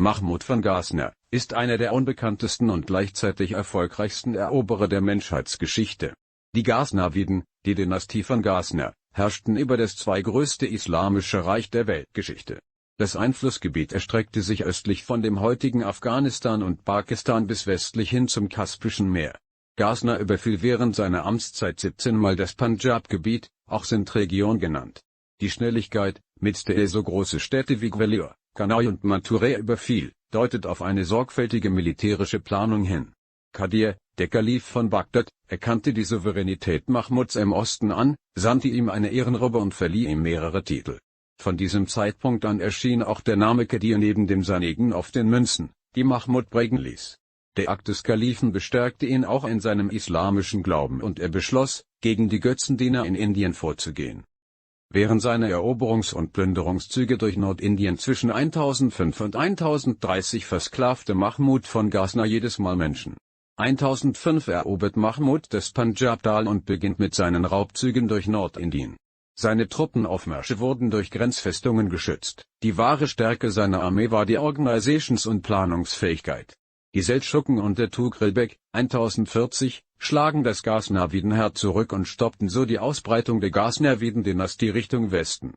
Mahmud von Ghazni ist einer der unbekanntesten und gleichzeitig erfolgreichsten Eroberer der Menschheitsgeschichte. Die Ghaznawiden, die Dynastie von Ghazni, herrschten über das zweitgrößte islamische Reich der Weltgeschichte. Das Einflussgebiet erstreckte sich östlich von dem heutigen Afghanistan und Pakistan bis westlich hin zum Kaspischen Meer. Ghazni überfiel während seiner Amtszeit 17 Mal das Punjab-Gebiet, auch Sindh-Region genannt. Die Schnelligkeit, mit der er so große Städte wie Gwalior, Kanai und Mathura überfiel, deutet auf eine sorgfältige militärische Planung hin. Kadir, der Kalif von Bagdad, erkannte die Souveränität Mahmuds im Osten an, sandte ihm eine Ehrenrobbe und verlieh ihm mehrere Titel. Von diesem Zeitpunkt an erschien auch der Name Kadir neben dem seinigen auf den Münzen, die Mahmud prägen ließ. Der Akt des Kalifen bestärkte ihn auch in seinem islamischen Glauben und er beschloss, gegen die Götzendiener in Indien vorzugehen Während seiner Eroberungs- und Plünderungszüge durch Nordindien zwischen 1005 und 1030 versklavte Mahmud von Ghazni jedes Mal Menschen. 1005 erobert Mahmud das Punjab-Tal und beginnt mit seinen Raubzügen durch Nordindien. Seine Truppenaufmärsche wurden durch Grenzfestungen geschützt. Die wahre Stärke seiner Armee war die Organisations- und Planungsfähigkeit. Die Seldschuken und der Tughrilbek, 1040, schlagen das Ghaznavidenheer zurück und stoppten so die Ausbreitung der Ghaznaviden-Dynastie Richtung Westen.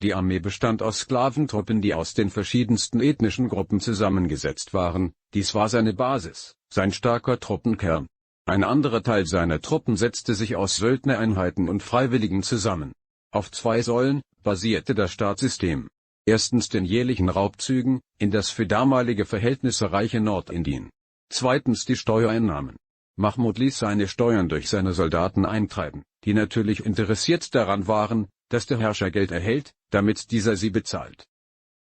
Die Armee bestand aus Sklaventruppen die aus den verschiedensten ethnischen Gruppen zusammengesetzt waren, dies war seine Basis, sein starker Truppenkern. Ein anderer Teil seiner Truppen setzte sich aus Söldnereinheiten und Freiwilligen zusammen. Auf zwei Säulen basierte das Staatssystem. Erstens den jährlichen Raubzügen, in das für damalige Verhältnisse reiche Nordindien. Zweitens die Steuereinnahmen. Mahmud ließ seine Steuern durch seine Soldaten eintreiben, die natürlich interessiert daran waren, dass der Herrscher Geld erhält, damit dieser sie bezahlt.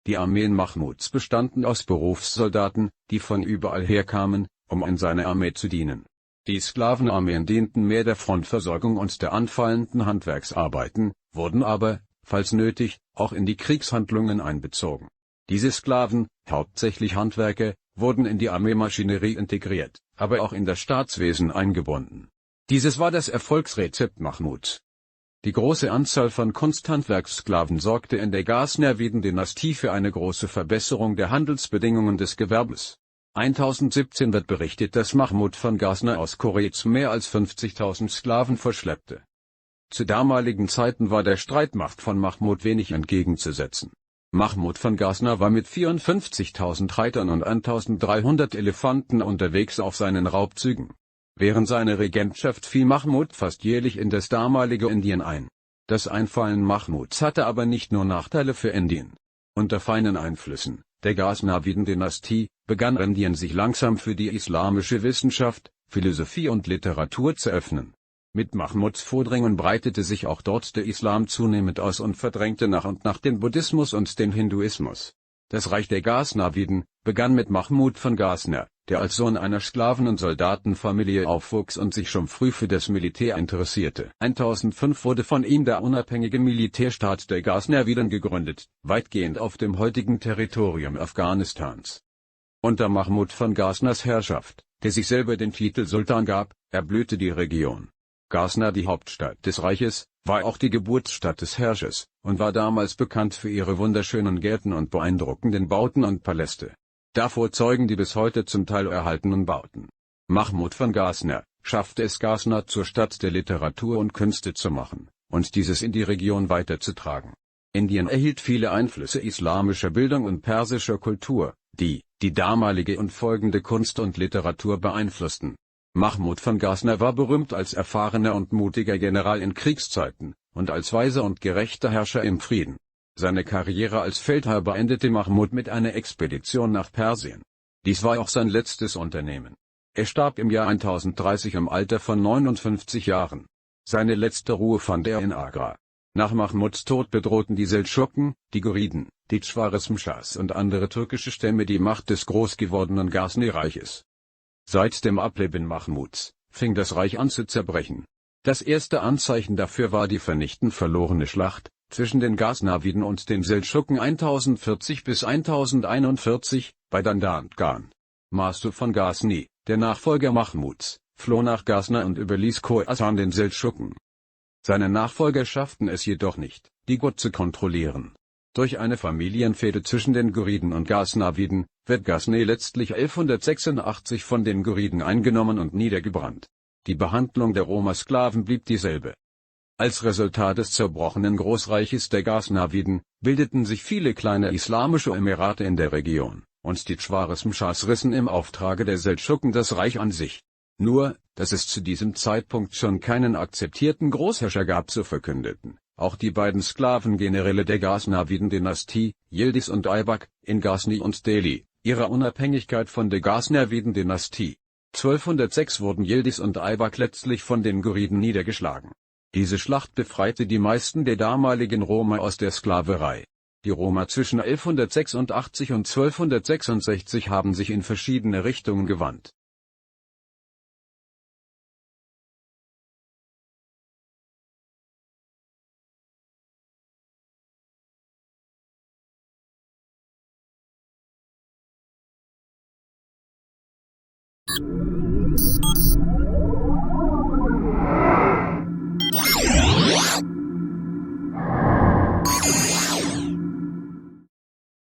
Die Armeen Mahmuds bestanden aus Berufssoldaten, die von überall herkamen, um in seine Armee zu dienen. Die Sklavenarmeen dienten mehr der Frontversorgung und der anfallenden Handwerksarbeiten, wurden aber, falls nötig, auch in die Kriegshandlungen einbezogen. Diese Sklaven, hauptsächlich Handwerker, wurden in die Armeemaschinerie integriert aber auch in das Staatswesen eingebunden. Dieses war das Erfolgsrezept Mahmuds. Die große Anzahl von Kunsthandwerkssklaven sorgte in der Ghaznaviden-Dynastie für eine große Verbesserung der Handelsbedingungen des Gewerbes. 1017 wird berichtet, dass Mahmud von Ghazni aus Koretz mehr als 50.000 Sklaven verschleppte. Zu damaligen Zeiten war der Streitmacht von Mahmud wenig entgegenzusetzen. Mahmud von Ghazni war mit 54.000 Reitern und 1.300 Elefanten unterwegs auf seinen Raubzügen. Während seiner Regentschaft fiel Mahmud fast jährlich in das damalige Indien ein. Das Einfallen Mahmuds hatte aber nicht nur Nachteile für Indien. Unter feinen Einflüssen, der Ghaznaviden-Dynastie, begann Indien sich langsam für die islamische Wissenschaft, Philosophie und Literatur zu öffnen. Mit Mahmuds Vordringen breitete sich auch dort der Islam zunehmend aus und verdrängte nach und nach den Buddhismus und den Hinduismus. Das Reich der Ghaznaviden begann mit Mahmud von Ghazni, der als Sohn einer Sklaven- und Soldatenfamilie aufwuchs und sich schon früh für das Militär interessierte. 1005 wurde von ihm der unabhängige Militärstaat der Ghaznaviden gegründet, weitgehend auf dem heutigen Territorium Afghanistans. Unter Mahmud von Ghaznas Herrschaft, der sich selber den Titel Sultan gab, erblühte die Region. Ghazni die Hauptstadt des Reiches, war auch die Geburtsstadt des Herrschers, und war damals bekannt für ihre wunderschönen Gärten und beeindruckenden Bauten und Paläste. Davor zeugen die bis heute zum Teil erhaltenen Bauten. Mahmud von Ghazni schaffte es Ghazni zur Stadt der Literatur und Künste zu machen, und dieses in die Region weiterzutragen. Indien erhielt viele Einflüsse islamischer Bildung und persischer Kultur, die, die damalige und folgende Kunst und Literatur beeinflussten. Mahmud von Ghazni war berühmt als erfahrener und mutiger General in Kriegszeiten, und als weiser und gerechter Herrscher im Frieden. Seine Karriere als Feldherr beendete Mahmud mit einer Expedition nach Persien. Dies war auch sein letztes Unternehmen. Er starb im Jahr 1030 im Alter von 59 Jahren. Seine letzte Ruhe fand er in Agra. Nach Mahmuds Tod bedrohten die Seldschuken, die Guriden, die Chwarismschahs und andere türkische Stämme die Macht des groß gewordenen Ghazni-Reiches. Seit dem Ableben Mahmuds fing das Reich an zu zerbrechen. Das erste Anzeichen dafür war die vernichtend verlorene Schlacht zwischen den Ghaznaviden und den Seldschuken 1040 bis 1041 bei Dandanghan. Masu von Ghazni, der Nachfolger Mahmuds, floh nach Ghazni und überließ Khorasan den Seldschuken. Seine Nachfolger schafften es jedoch nicht, die Gut zu kontrollieren. Durch eine Familienfehde zwischen den Guriden und Ghaznawiden, wird Ghazni letztlich 1186 von den Guriden eingenommen und niedergebrannt. Die Behandlung der Roma-Sklaven blieb dieselbe. Als Resultat des zerbrochenen Großreiches der Ghaznawiden, bildeten sich viele kleine islamische Emirate in der Region, und die Chwarism-Schahs rissen im Auftrage der Seldschuken das Reich an sich. Nur, dass es zu diesem Zeitpunkt schon keinen akzeptierten Großherrscher gab zu verkündeten. Auch die beiden Sklavengeneräle der Ghaznawiden-Dynastie, Yildiz und Aybak, in Ghazni und Delhi, ihrer Unabhängigkeit von der Ghaznawiden-Dynastie. 1206 wurden Yildiz und Aybak letztlich von den Guriden niedergeschlagen diese Schlacht befreite die meisten der damaligen Roma aus der Sklaverei. Die Roma zwischen 1186 und 1266 haben sich in verschiedene Richtungen gewandt. すごい!